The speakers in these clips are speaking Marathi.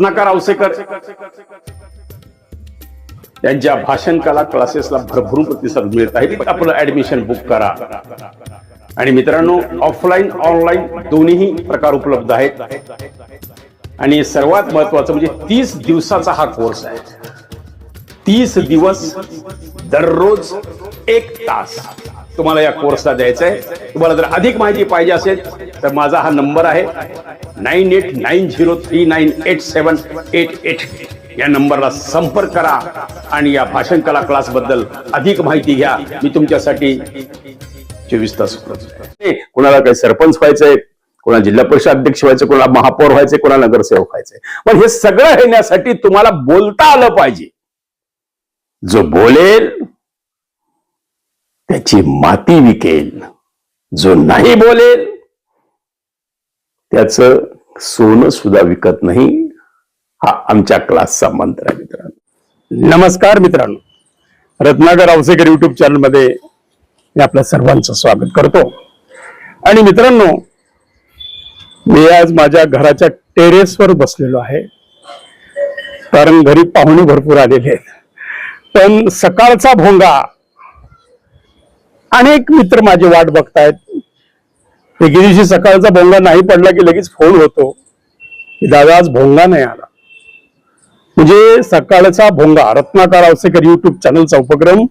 रत्नाकर आवसेकर. यांच्या भाषण कला क्लासेसला भरभरून प्रतिसाद मिळत आहे. आपलं ऍडमिशन बुक करा. आणि मित्रांनो ऑफलाईन ऑनलाईन दोन्ही प्रकार उपलब्ध आहेत. आणि सर्वात महत्वाचं म्हणजे तीस दिवसाचा हा कोर्स आहे. तीस दिवस दररोज एक तास तुम्हाला या कोर्सला द्यायचा आहे तुम्हाला जर अधिक माहिती पाहिजे असेल तर माझा हा नंबर आहे. Nine eight nine zero three nine eight seven eight eight या नंबरला संपर्क करा आणि या भाषण कला क्लासबद्दल अधिक माहिती घ्या मी तुमच्यासाठी चोवीस तास कोणाला काही सरपंच व्हायचंय कोणाला जिल्हा परिषद अध्यक्ष व्हायचं कोणाला महापौर व्हायचे कोणाला नगरसेवक व्हायचंय पण हे सगळं येण्यासाठी तुम्हाला बोलता आलं पाहिजे जो बोलेल त्याची माती विकेल जो नाही बोलेल त्याच सोनं सुद्धा विकत नाही हा आमच्या क्लासचा मंत्र आहे मित्रांनो. नमस्कार मित्रांनो. रत्नाकर अवसेकर युट्यूब चॅनलमध्ये मी आपल्या सर्वांचं स्वागत करतो. आणि मित्रांनो मी आज माझ्या घराच्या टेरेसवर बसलेलो आहे. कारण घरी पाहुणे भरपूर आलेले आहेत. पण सकाळचा भोंगा अनेक मित्र माझी वाट बघतायत. एके दिवशी सकाळचा भोंगा नाही पडला की लगेच फोन होतो. की दादा आज भोंगा नाही आला. म्हणजे सकाळचा भोंगा रत्नाकार आवसेकर युट्यूब चॅनलचा उपक्रम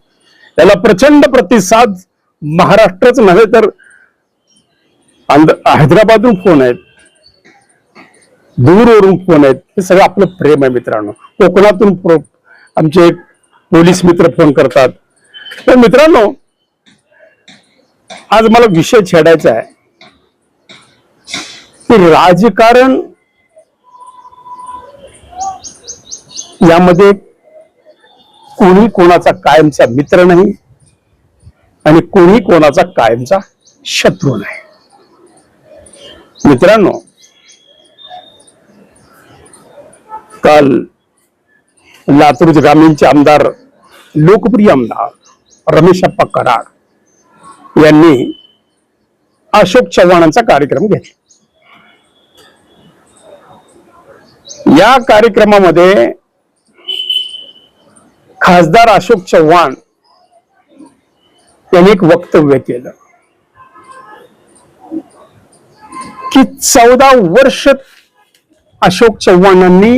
त्याला प्रचंड प्रतिसाद महाराष्ट्रच नव्हे तर आंध्र हैदराबादहून फोन आहेत. दूरवरून फोन आहेत. हे सगळं आपलं प्रेम आहे मित्रांनो. कोकणातून आमचे पोलीस मित्र फोन करतात. तर मित्रांनो आज मला विषय छेडायचा आहे. राजकारण यामध्ये कोणी कोणाचा कायमचा मित्र नाही आणि कोणी कोणाचा कायमचा शत्रू नाही. मित्रांनो काल लातूर ग्रामीणचे आमदार लोकप्रिय आमदार रमेशप्पा कराड यांनी अशोक चव्हाणांचा कार्यक्रम घेतला. या कार्यक्रमामध्ये खासदार अशोक चव्हाण यांनी एक वक्तव्य केलं. की चौदा वर्ष अशोक चव्हाणांनी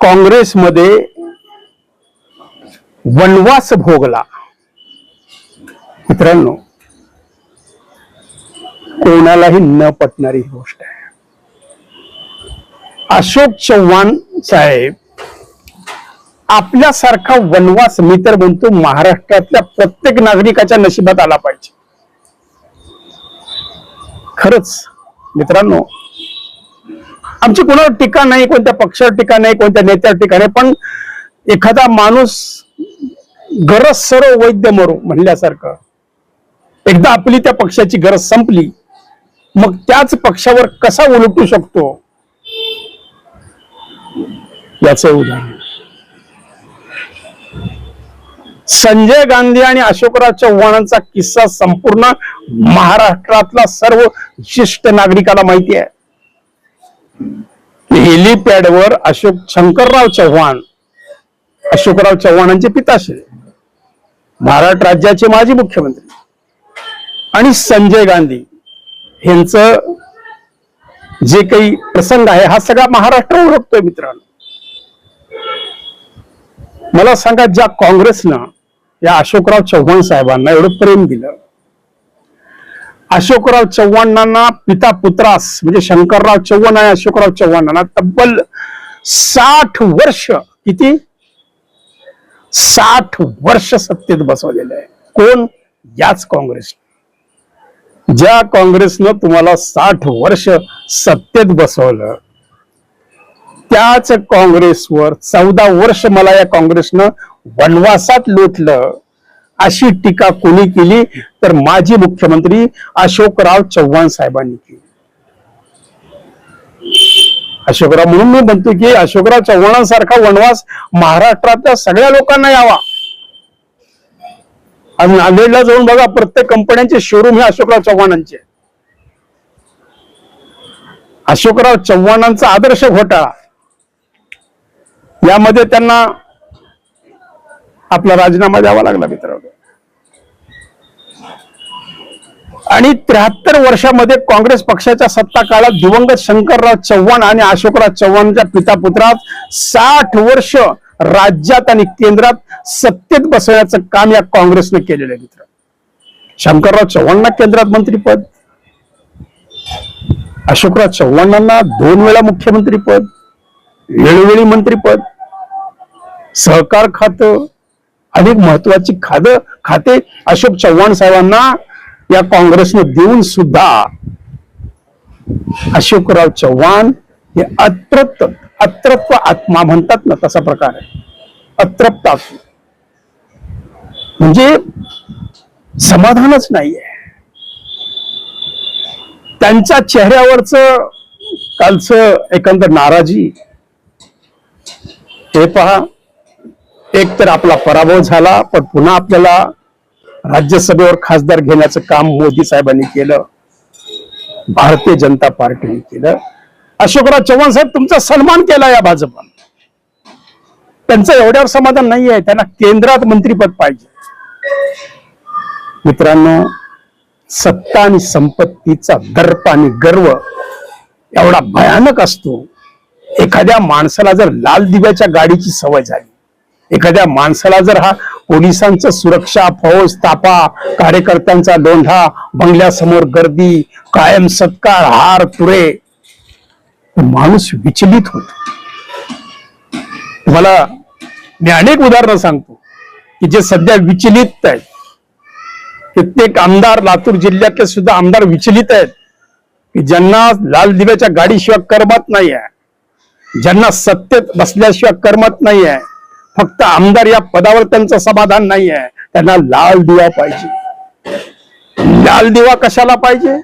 काँग्रेसमध्ये वनवास भोगला. मित्रांनो कोणालाही न पटणारी गोष्ट आहे. अशोक चव्हाण साहेब आपल्यासारखा वनवास मी तर म्हणतो महाराष्ट्रातल्या प्रत्येक नागरिकाच्या नशिबात आला पाहिजे. खरंच मित्रांनो आमची कोणावर टीका नाही कोणत्या पक्षावर टीका नाही कोणत्या नेत्यावर टीका नाही पण एखादा माणूस गरज सर्व वैद्य मरो म्हणल्यासारखं. एकदा आपली त्या पक्षाची गरज संपली मग त्याच पक्षावर कसा उलटू शकतो? याच उदाहरण. संजय गांधी आणि अशोकराव चव्हाणांचा किस्सा संपूर्ण महाराष्ट्रातला सर्व ज्येष्ठ नागरिकाला माहिती आहे. हेलिपॅडवर अशोक शंकरराव चव्हाण अशोकराव चव्हाणांचे पिताश्री महाराष्ट्र राज्याचे माजी मुख्यमंत्री आणि संजय गांधी यांचं जे काही प्रसंग आहे हा सगळा महाराष्ट्र ओळखतोय मित्रांनो. मला सांगा ज्या काँग्रेसनं या अशोकराव चव्हाण साहेबांना एवढं प्रेम दिलं अशोकराव चव्हाणांना पिता पुत्रास म्हणजे शंकरराव चव्हाण आणि अशोकराव चव्हाणांना तब्बल साठ वर्ष किती? साठ वर्ष सत्तेत बसवलेलं आहे. कोण? याच काँग्रेस. ज्या काँग्रेसनं तुम्हाला साठ वर्ष सत्तेत बसवलं त्याच काँग्रेसवर चौदा वर्ष मला या काँग्रेसनं वनवासात लोटलं. अशी टीका कोणी केली? तर माजी मुख्यमंत्री अशोकराव चव्हाण साहेबांनी केली. अशोकराव म्हणून मी म्हणतो की अशोकराव चव्हाणांसारखा वनवास महाराष्ट्रातल्या सगळ्या लोकांना यावा. आणि नांदेडला जाऊन बघा प्रत्येक कंपन्यांचे शोरूम हे अशोकराव चव्हाणांचे अशोकराव चव्हाणांचा आदर्श घोटाळा. यामध्ये त्यांना आपला राजीनामा द्यावा लागला मित्र आणि त्र्याहत्तर वर्षामध्ये काँग्रेस पक्षाच्या सत्ता काळात दिवंगत शंकरराव चव्हाण आणि अशोकराव चव्हाणच्या पिता पुत्रात साठ वर्ष राज्यात आणि केंद्रात सत्तेत बसवण्याचं काम या काँग्रेसने केलेलं आहे मित्र शंकरराव चव्हाणांना केंद्रात मंत्रीपद अशोकराव चव्हाणांना दोन वेळा मुख्यमंत्रीपद वेळोवेळी मंत्रीपद सहकार खात अनेक महत्वाची खाद खाते. अशोक चव्हाण साहेबांना या काँग्रेसने देऊन सुद्धा अशोकराव चव्हाण हे अतृप्त अतृप्त आत्मा म्हणतात ना तसा प्रकार आहे. अतृप्त आत्मा. म्हणजे समाधानच नाहीये. त्यांच्या चेहऱ्यावरच कालचं एकंदर नाराजी हे पहा. एक तर आपला पराभव झाला पण पुन्हा आपल्याला राज्यसभेवर खासदार घेण्याचं काम मोदी साहेबांनी केलं. भारतीय जनता पार्टीने केलं. अशोकराव चव्हाण साहेब तुमचा सन्मान केला या भाजपानं. त्यांचं एवढ्यावर समाधान नाही आहे त्यांना केंद्रात मंत्रीपद पाहिजे. मित्रांनो सत्ता आणि संपत्तीचा दर्प आणि गर्व एवढा भयानक असतो. एखाद्या माणसाला जर लाल दिव्याच्या गाडीची सवय झाली एखाद्या माणसाला जर हा पोलिसांचा सुरक्षा फौज तापा कार्यकर्त्यांचा डोंढा बंगल्यासमोर गर्दी कायम सत्कार हार तुरे माणूस विचलित होतो. तुम्हाला मी अनेक उदाहरणं सांगतो की जे सध्या विचलित आहेत. कित्येक आमदार लातूर जिल्ह्यातले सुद्धा आमदार विचलित आहेत. की ज्यांना लाल दिव्याच्या गाडीशिवाय करमत नाही आहे ज्यांना सत्तेत बसल्याशिवाय करमत नाही आहे फक्त आमदार या पदावर त्यांचं समाधान नाही आहे त्यांना लाल दिवा पाहिजे. लाल दिवा कशाला पाहिजे?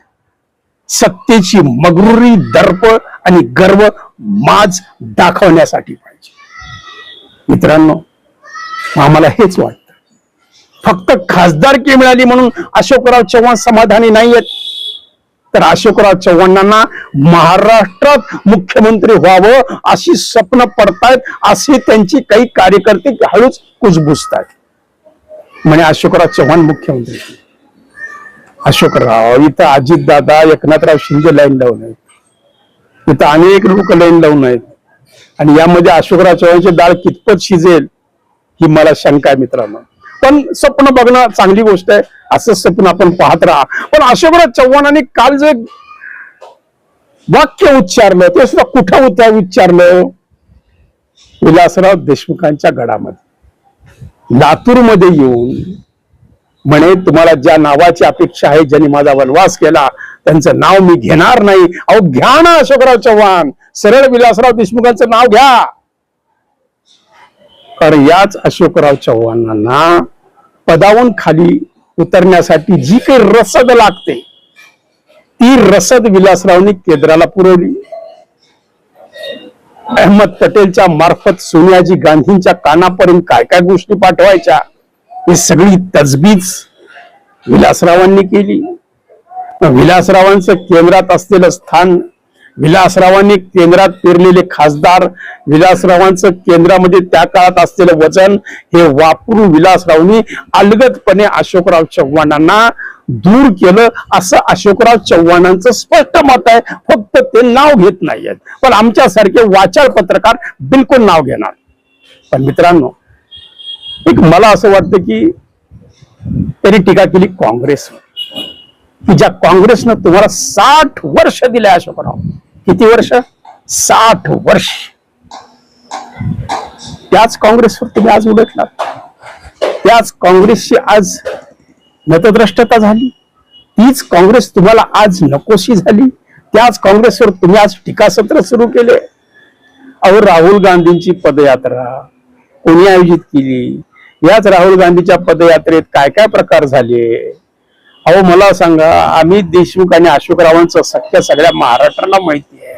सत्तेची मगरुरी दर्प आणि गर्व माज दाखवण्यासाठी पाहिजे. मित्रांनो आम्हाला हेच वाटतं. फक्त खासदारकी मिळाली म्हणून अशोकराव चव्हाण समाधानी नाहीयेत. तर अशोकराव चव्हाणांना महाराष्ट्रात मुख्यमंत्री व्हावं अशी स्वप्न पडतायत असे त्यांची काही कार्यकर्ते हळूच कुजबुजतात म्हणे अशोकराव चव्हाण मुख्यमंत्री. अशोकराव इथं अजितदादा एकनाथराव शिंदे लाईन लावून आहेत. इथं अनेक लोक लाईन लावून आहेत. आणि यामध्ये अशोकराव चव्हाणची डाळ कितपत शिजेल ही मला शंका आहे मित्रांनो. पण स्वप्न बघणं चांगली गोष्ट आहे. असं स्वप्न आपण पाहत राहा. पण अशोकराज चव्हाणांनी काल जे वाक्य उच्चारलं ते सुद्धा कुठं उत- उच्चारलं? विलासराव देशमुखांच्या गडामध्ये. लातूरमध्ये येऊन म्हणे तुम्हाला ज्या नावाची अपेक्षा आहे ज्यांनी माझा वनवास केला त्यांचं नाव मी घेणार नाही. अहो घ्या ना अशोकराव चव्हाण. सरळ विलासराव देशमुखांचं नाव घ्या. कारण याच अशोकराव चव्हाणांना पदावून खाली उतरण्यासाठी जी काही रसद लागते ती रसद विलासरावनी केंद्राला पुरवली. अहमद पटेलच्या मार्फत सोनियाजी गांधींच्या कानापर्यंत काय काय गोष्टी पाठवायच्या ही सगळी तजबीज विलासरावांनी केली. विलासरावांचं केंद्रात असलेलं स्थान विलासरावांनी केंद्रात पेरलेले खासदार विलासरावांचं केंद्रामध्ये त्या काळात असलेलं वचन हे वापरून विलासरावांनी अलगदपणे अशोकराव चव्हाणांना दूर केलं. असं अशोकराव चव्हाणांचं स्पष्ट मत आहे. फक्त ते नाव घेत नाहीयेत. पण आमच्यासारखे वाचाळ पत्रकार बिलकुल नाव घेणार. पण मित्रांनो एक मला असं वाटतं की त्यांनी टीका केली काँग्रेस की ज्या काँग्रेसनं तुम्हाला साठ वर्ष दिले अशोकराव किती वर्ष? साठ वर्ष. त्याच काँग्रेसवर तुम्ही आज उलटलात त्याच काँग्रेसची आज मतद्रष्टता झाली. तीच काँग्रेस तुम्हाला आज नकोशी झाली. त्याच काँग्रेसवर तुम्ही आज टीकासत्र सुरू केले. अहो राहुल गांधींची पदयात्रा कोणी आयोजित केली? याच राहुल गांधीच्या पदयात्रेत काय काय प्रकार झाले? अहो मला सांगा अमित देशमुख आणि अशोकरावांचं सख्य सगळ्या महाराष्ट्राला माहिती आहे.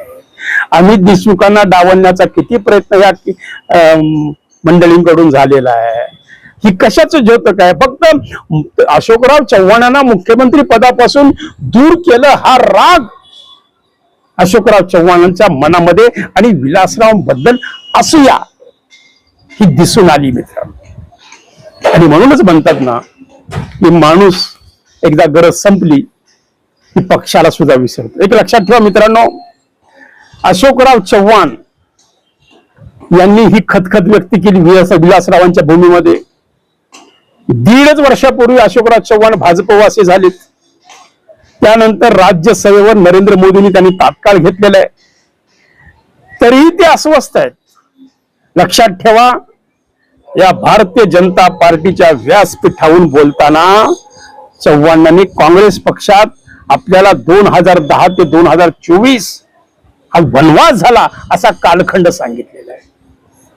अमित देशमुखांना डावलण्याचा किती प्रयत्न या अं, मंडळींकडून झालेला आहे. ही कशाचं ज्योतक आहे? फक्त अशोकराव चव्हाणांना मुख्यमंत्री पदापासून दूर केलं हा राग अशोकराव चव्हाणांच्या मनामध्ये आणि विलासरावबद्दल असूया. ही दिसून आली मित्र आणि म्हणूनच म्हणतात ना की माणूस एकदा गरज संपली की पक्षाला सुद्धा विसरतो. एक लक्षात ठेवा मित्रांनो अशोकराव चव्हाण यांनी ही खतखत व्यक्त केली विलास विलासरावांच्या भूमीमध्ये. दीडच वर्षापूर्वी अशोकराव चव्हाण भाजपवासी झालेत. त्यानंतर राज्यसभेवर नरेंद्र मोदींनी त्यांनी तात्काळ घेतलेलं आहे. तरीही ते अस्वस्थ आहेत. लक्षात ठेवा या भारतीय जनता पार्टीच्या व्यासपीठावरून बोलताना चव्हाणांनी काँग्रेस पक्षात आपल्याला दोन हजार दहा ते दोन हजार चोवीस हा वनवास झाला असा कालखंड सांगितलेला आहे.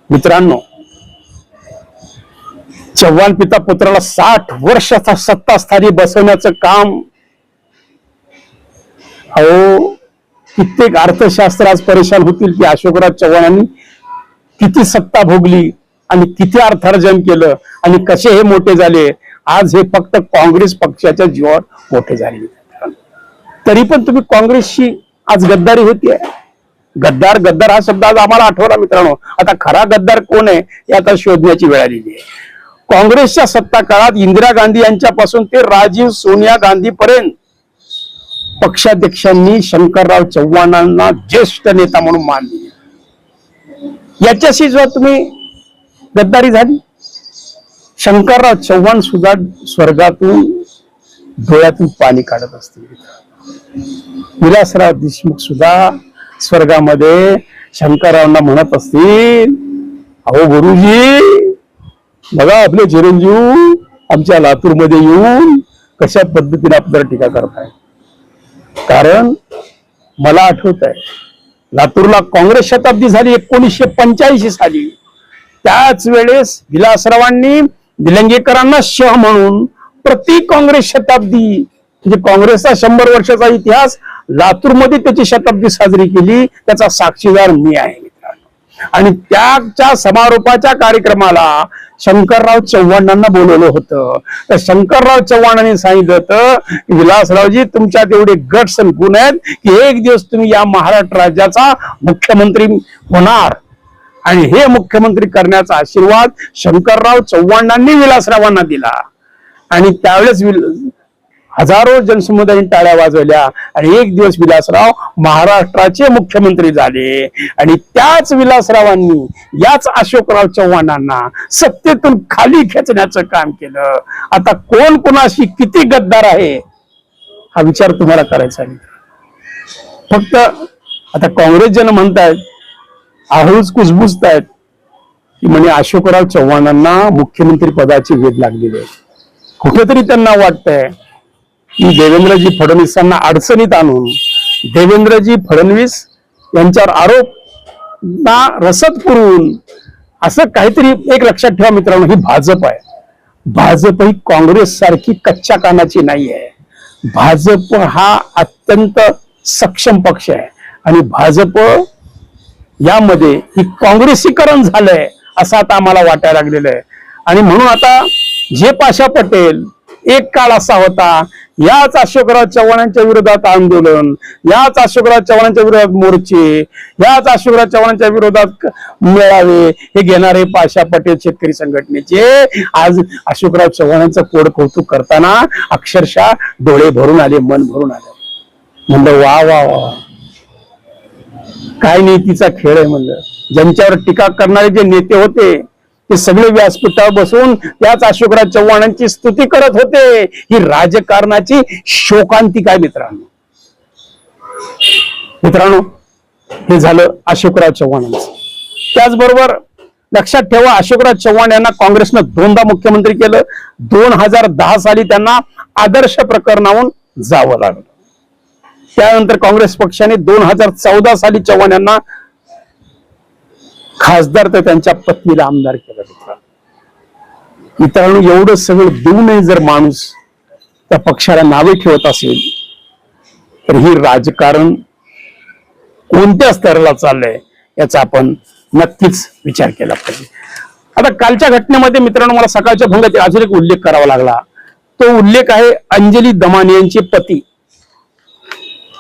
मित्रांनो चव्हाण पिता पुत्राला साठ वर्षाचा सत्तास्थानी बसवण्याचं काम अहो कित्येक अर्थशास्त्र आज परेशान होतील की अशोकराव चव्हाणांनी किती सत्ता भोगली आणि किती अर्थार्जन केलं आणि कसे हे मोठे झाले आज हे फक्त काँग्रेस पक्षाच्या जीवावर मोठे झाले. तरी पण तुम्ही काँग्रेसशी आज गद्दारी होतीये गद्दार गद्दार हा शब्द आज आम्हाला आठवला मित्रांनो. आता खरा गद्दार कोण आहे हे आता शोधण्याची वेळ आलेली आहे. काँग्रेसच्या सत्ता काळात इंदिरा गांधी यांच्यापासून ते राजीव सोनिया गांधी पर्यंत पक्षाध्यक्षांनी शंकरराव चव्हाणांना ज्येष्ठ नेता म्हणून मान दिली याच्याशी जो तुम्ही गद्दारी झाली? शंकरराव चव्हाण सुद्धा स्वर्गातून डोळ्यातून पाणी काढत असतील. विलासराव देशमुख सुद्धा स्वर्गामध्ये शंकररावांना म्हणत असतील अहो गुरुजी बघा आपले चिरंजीव आमच्या लातूरमध्ये येऊन कशा पद्धतीने आपल्याला टीका करताय. कारण मला आठवत आहे लातूरला काँग्रेस शताब्दी झाली एकोणीसशे पंच्याऐंशी साली. त्याच वेळेस विलासरावांनी दिलंगेकरांना शह म्हणून प्रति काँग्रेस शताब्दी म्हणजे काँग्रेसचा शंभर वर्षाचा इतिहास लातूरमध्ये त्याची शताब्दी साजरी केली त्याचा साक्षीदार मी आहे मित्रांनो. आणि त्याच्या समारोपाच्या कार्यक्रमाला शंकरराव चव्हाणांना बोलवलं होतं. तर शंकरराव चव्हाणांनी सांगितलं होतं विलासरावजी तुमच्यात एवढे गट्स आणि गुण आहेत की एक दिवस तुम्ही या महाराष्ट्र राज्याचा मुख्यमंत्री होणार. आणि हे मुख्यमंत्री करण्याचा आशीर्वाद शंकरराव चव्हाणांनी विलासरावांना दिला. आणि त्यावेळेस विल- हजारो जनसमुदायांनी टाळ्या वाजवल्या आणि एक दिवस विलासराव महाराष्ट्राचे मुख्यमंत्री झाले. आणि त्याच विलासरावांनी याच अशोकराव चव्हाणांना सत्तेतून खाली खेचण्याचं काम केलं. आता कोण कोणाशी किती गद्दार आहे हा विचार तुम्हाला करायचा आहे. फक्त आता काँग्रेस जन म्हणतायत कुजबुजत आहेत की म्हणे अशोकराव चव्हाणांना मुख्यमंत्री पदाची वेध लागलेली आहे. कुठेतरी त्यांना वाटतंय की देवेंद्रजी फडणवीसांना अडचणीत आणून देवेंद्रजी फडणवीस यांच्यावर आरोप ना रसद पुरवून असं काहीतरी एक लक्षात ठेवा मित्रांनो ही भाजप आहे. भाजप ही काँग्रेस सारखी कच्च्या कानाची नाही आहे. भाजप हा अत्यंत सक्षम पक्ष आहे. आणि भाजप यामध्ये ही काँग्रेसीकरण झालंय असं आता आम्हाला वाटायला लागलेलं आहे. आणि म्हणून आता जे पाशा पटेल एक काळ असा होता याच अशोकराव चव्हाणांच्या विरोधात आंदोलन याच अशोकराव चव्हाणांच्या विरोधात मोर्चे याच अशोकराव चव्हाणांच्या विरोधात मेळावे हे घेणारे पाशा पटेल शेतकरी संघटनेचे. आज अशोकराव चव्हाणांचं कोड कौतुक करताना अक्षरशः डोळे भरून आले मन भरून आले. म्हणलं वा वा वा. काय नीतीचा खेळ आहे म्हणलं. ज्यांच्यावर टीका करणारे जे नेते होते ते सगळे व्यासपीठावर बसून त्याच अशोकराव चव्हाणांची स्तुती करत होते. ही राजकारणाची शोकांतिका आहे मित्रांनो. मित्रांनो हे झालं अशोकराव चव्हाणांचं. त्याचबरोबर लक्षात ठेवा अशोकराव चव्हाण यांना काँग्रेसनं दोनदा मुख्यमंत्री केलं. दोन हजार दहा साली त्यांना आदर्श प्रकरणाहून जावं लागलं. त्यानंतर काँग्रेस पक्षाने दोन हजार चौदा साली चव्हाण यांना खासदार तर त्यांच्या पत्नीला आमदार केला. होता मित्रांनो एवढं सगळं देऊनही जर माणूस त्या पक्षाला नावे ठेवत असेल तर हे राजकारण कोणत्या स्तराला चाललंय याचा आपण नक्कीच विचार केला पाहिजे. आता कालच्या घटनेमध्ये मित्रांनो मला सकाळच्या भंगात अजून एक उल्लेख करावा लागला. तो उल्लेख आहे अंजली दमानी यांचे पती.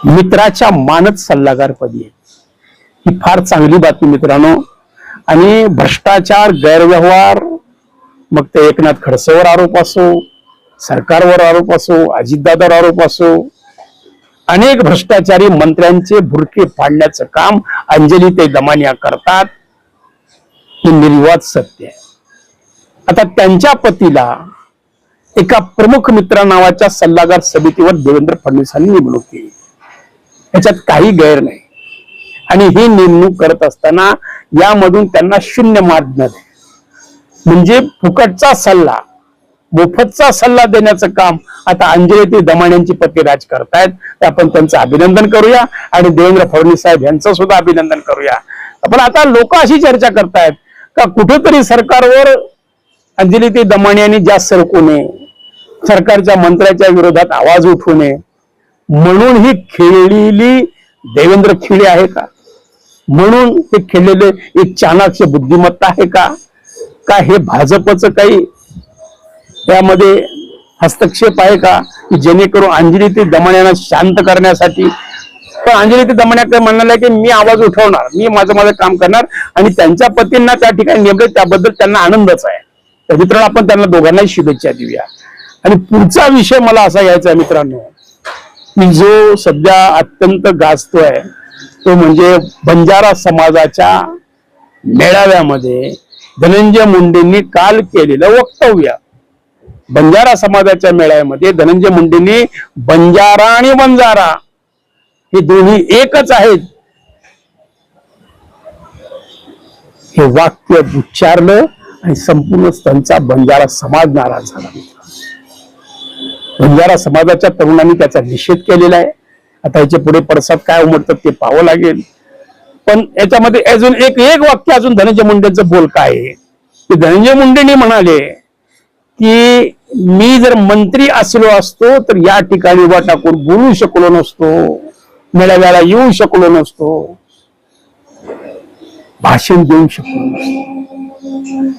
मित्राच्या मानद सल्लागारपदी आहे. ही फार चांगली बातमी मित्रांनो. आणि भ्रष्टाचार गैरव्यवहार मग ते एकनाथ खडसेवर आरोप असो सरकारवर आरोप असो अजितदादावर आरोप असो अनेक भ्रष्टाचारी मंत्र्यांचे भुरके फाडण्याचं काम अंजली ते दमानिया करतात. हे निर्वाद सत्य आहे. आता त्यांच्या पतीला एका प्रमुख मित्रा नावाच्या सल्लागार समितीवर देवेंद्र फडणवीसांनी नेमणूक केली. याच्यात काही गैर नाही. आणि ही नेमणूक करत असताना यामधून त्यांना शून्य मार्ग म्हणजे फुकटचा सल्ला मोफतचा सल्ला देण्याचं काम आता अंजली ते दमाण्यांची पती राज करतायत. तर आपण त्यांचं अभिनंदन करूया आणि देवेंद्र फडणवीस साहेब यांचं सुद्धा अभिनंदन करूया. पण आता लोक अशी चर्चा करतायत का कुठेतरी सरकारवर अंजली ते दमाणी यांनी जास्त सरकू नये सरकारच्या मंत्र्याच्या विरोधात आवाज उठवू नये म्हणून ही खेळलेली देवेंद्र खिळे आहे का? म्हणून हे खेळलेले एक चाणक्य बुद्धिमत्ता आहे का? का हे भाजपचं काही त्यामध्ये हस्तक्षेप आहे का? की जेणेकरून अंजली ते दमण्यांना शांत करण्यासाठी? पण अंजली ते दमण्याकडे काय म्हणाले की मी आवाज उठवणार मी माझं माझं काम करणार आणि त्यांच्या पतींना त्या ठिकाणी नेमले त्याबद्दल त्यांना आनंदच आहे. तर मित्रांनो आपण त्यांना दोघांनाही शुभेच्छा देऊया. आणि पुढचा विषय मला असा यायचा आहे मित्रांनो की जो सध्या अत्यंत गाजतोय तो म्हणजे बंजारा समाजाच्या मेळाव्यामध्ये धनंजय मुंडेंनी काल केलेलं वक्तव्य. बंजारा समाजाच्या मेळाव्यामध्ये धनंजय मुंडेंनी बंजारा आणि बंजारा हे दोन्ही एकच आहेत. हे वाक्य उच्चारलं आणि संपूर्ण त्यांचा बंजारा समाज नाराज झाला. बंजारा समाजाच्या तरुणांनी त्याचा निषेध केलेला आहे. आता याचे पुढे पडसाद काय उमटतात ते पाहावं लागेल. पण याच्यामध्ये अजून एक एक वाक्य अजून धनंजय मुंडेचं बोल काय आहे? की धनंजय मुंडेंनी म्हणाले की मी जर मंत्री असलो असतो तर या ठिकाणी उभा टाकून बोलू शकलो नसतो. मेळाव्याला येऊ शकलो नसतो. भाषण देऊ शकलो नसतो.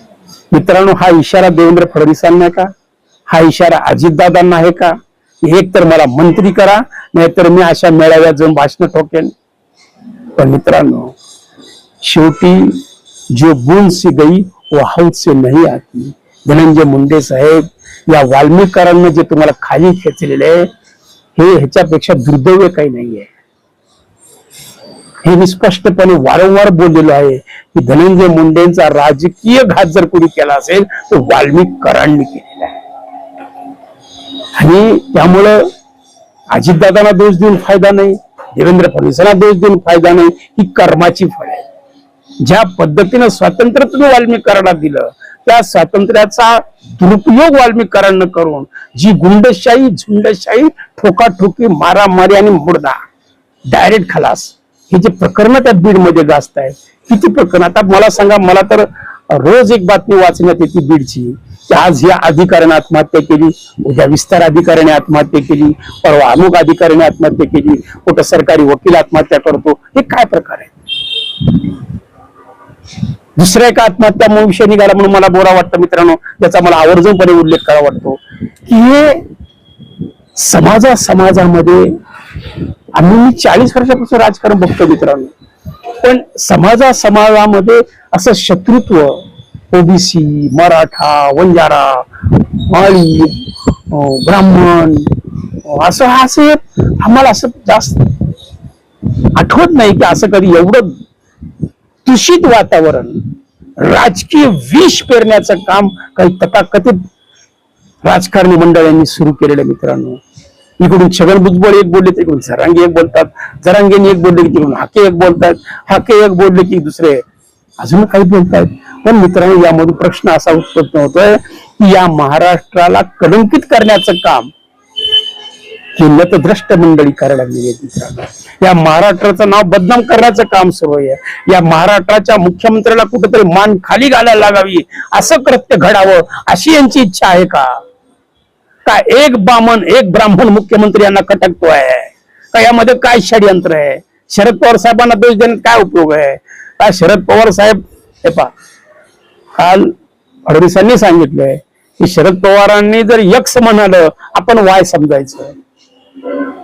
मित्रांनो हा इशारा देवेंद्र फडणवीसांना का? हा इशारा अजितदादांना आहे का? एक तर मला मंत्री करा नाहीतर मी अशा मेळाव्यात जाऊन भाषण ठोकेन. पण मित्रांनो शेवटी जो गुण से गई वो हौसे नहीं आती. धनंजय मुंडे साहेब या वाल्मिकारांना जे तुम्हाला खाली खेचलेले आहे हे ह्याच्यापेक्षा दुर्दैव काही नाहीये हे मी स्पष्टपणे वारंवार बोललेलो आहे की धनंजय मुंडेंचा राजकीय घात जर कोणी केला असेल तर वाल्मिकरांनी केलेला आहे. आणि त्यामुळं अजितदादांना दोष देऊन फायदा नाही देवेंद्र फडणवीसांना दोष देऊन फायदा नाही ही कर्माची फळ आहे. ज्या पद्धतीनं स्वातंत्र्य तुम्ही वाल्मिकारांना दिलं त्या स्वातंत्र्याचा दुरुपयोग वाल्मिकारांना करून जी गुंडशाही झुंडशाही ठोकाठोकी मारामारी आणि मुर्दा डायरेक्ट खलास हे जे प्रकरण त्या बीडमध्ये गाजत आहेत किती प्रकरण? आता मला सांगा मला तर रोज एक बातमी वाचण्यात येते बीडची. की आज या अधिकाऱ्याने आत्महत्या केली उद्या विस्तार अधिकाऱ्याने आत्महत्या केली परवा अमुक अधिकाऱ्याने आत्महत्या केली कुठं सरकारी वकील आत्महत्या करतो हे काय प्रकार आहे दुसऱ्या एका आत्महत्या विषय निघाला म्हणून मला बोरा वाटतं मित्रांनो त्याचा मला आवर्जूनपणे उल्लेख करावा वाटतो की हे समाजा समाजामध्ये आम्ही मी चाळीस वर्षापासून राजकारण बघतो मित्रांनो पण समाजा समाजामध्ये असं शत्रुत्व ओबीसी मराठा वंजारा माळी ब्राह्मण असं असं आम्हाला असं जास्त आठवत नाही की असं कधी एवढं दूषित वातावरण राजकीय विष पेरण्याचं काम काही तथाकथित राजकारणी मंडळांनी सुरू केलेलं मित्रांनो. इकडून छगन भुजबळ एक बोलले तर इकडून झरांगे एक बोलतात. झरांगेने एक बोलले की तिकडून हाके एक बोलतात. हाके एक बोलले की दुसरे अजून काही बोलतात. पण मित्रांनो यामधून प्रश्न असा उत्पन्न होतोय की या महाराष्ट्राला कलंकित करण्याचं काम ही मतद्रष्ट मंडळी करायला मित्रांनो. या महाराष्ट्राचं नाव बदनाम करण्याचं काम सुरू आहे. या महाराष्ट्राच्या मुख्यमंत्र्याला कुठेतरी मान खाली घालायला लागावी असं कृत्य घडावं अशी यांची इच्छा आहे का? का एक बामन एक ब्राह्मण मुख्यमंत्री यांना कटकतोय? का यामध्ये काय षडयंत्र आहे? शरद पवार साहेबांना दोष देण्यात काय उपयोग आहे? का शरद पवार साहेब हे पा काल फडणवीसांनी सांगितलंय की शरद पवारांनी जर यक्ष म्हणालं आपण वाय समजायचं.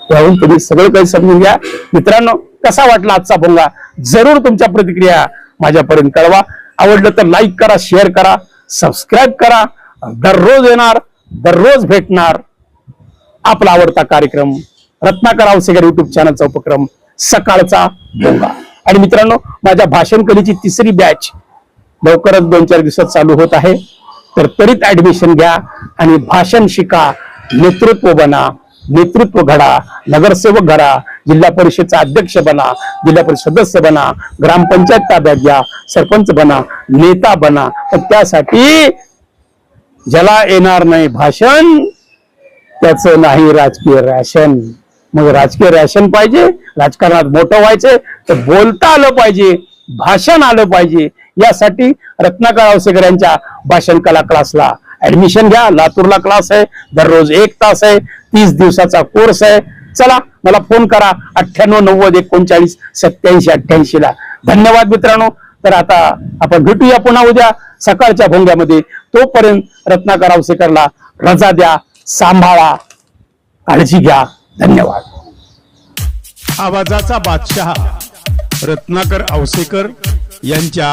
त्याहून तुम्ही सगळं काही समजून घ्या. मित्रांनो कसा वाटला आजचा भोंगा? जरूर तुमच्या प्रतिक्रिया माझ्यापर्यंत कळवा. आवडलं तर लाईक करा शेअर करा सबस्क्राईब करा. दररोज येणार दररोज भेटणार आपला आवडता कार्यक्रम. रत्नाकर आवसेकर युट्यूब चॅनलचा उपक्रम सकाळचा भोंगा. आणि मित्रांनो माझ्या भाषण कलेची तिसरी बॅच लवकरच दोन चार दिवसात चालू होत आहे. तर त्वरित ऍडमिशन घ्या आणि भाषण शिका नेतृत्व बना नेतृत्व घडा नगरसेवक घडा जिल्हा परिषदचा अध्यक्ष बना जिल्हा परिषद सदस्य बना ग्रामपंचायत ताब्यात घ्या सरपंच बना नेता बना. तर त्यासाठी ज्याला येणार नाही भाषण त्याचं नाही राजकीय रॅशन. मग राजकीय रॅशन पाहिजे राजकारणात मोठं व्हायचे तर बोलता आलं पाहिजे भाषण आलं पाहिजे. यासाठी रत्नाकर आवसेकर यांच्या भाषण कला क्लासला ऍडमिशन घ्या. लातूरला क्लास आहे. दररोज एक तास आहे. तीस दिवसाचा कोर्स आहे. चला मला फोन करा. अठ्ठ्याण्णव नव्वद एकोणचाळीस सत्याऐंशी अठ्ठ्याऐंशी ला. धन्यवाद मित्रांनो. तर आता आपण भेटूया पुन्हा उद्या. सकाळच्या भोंग्यामध्ये. तोपर्यंत रत्नाकर आवसेकरला रजा द्या. सांभाळा. काळजी घ्या. धन्यवाद. आवाजाचा बादशहा रत्नाकर आवसेकर यांच्या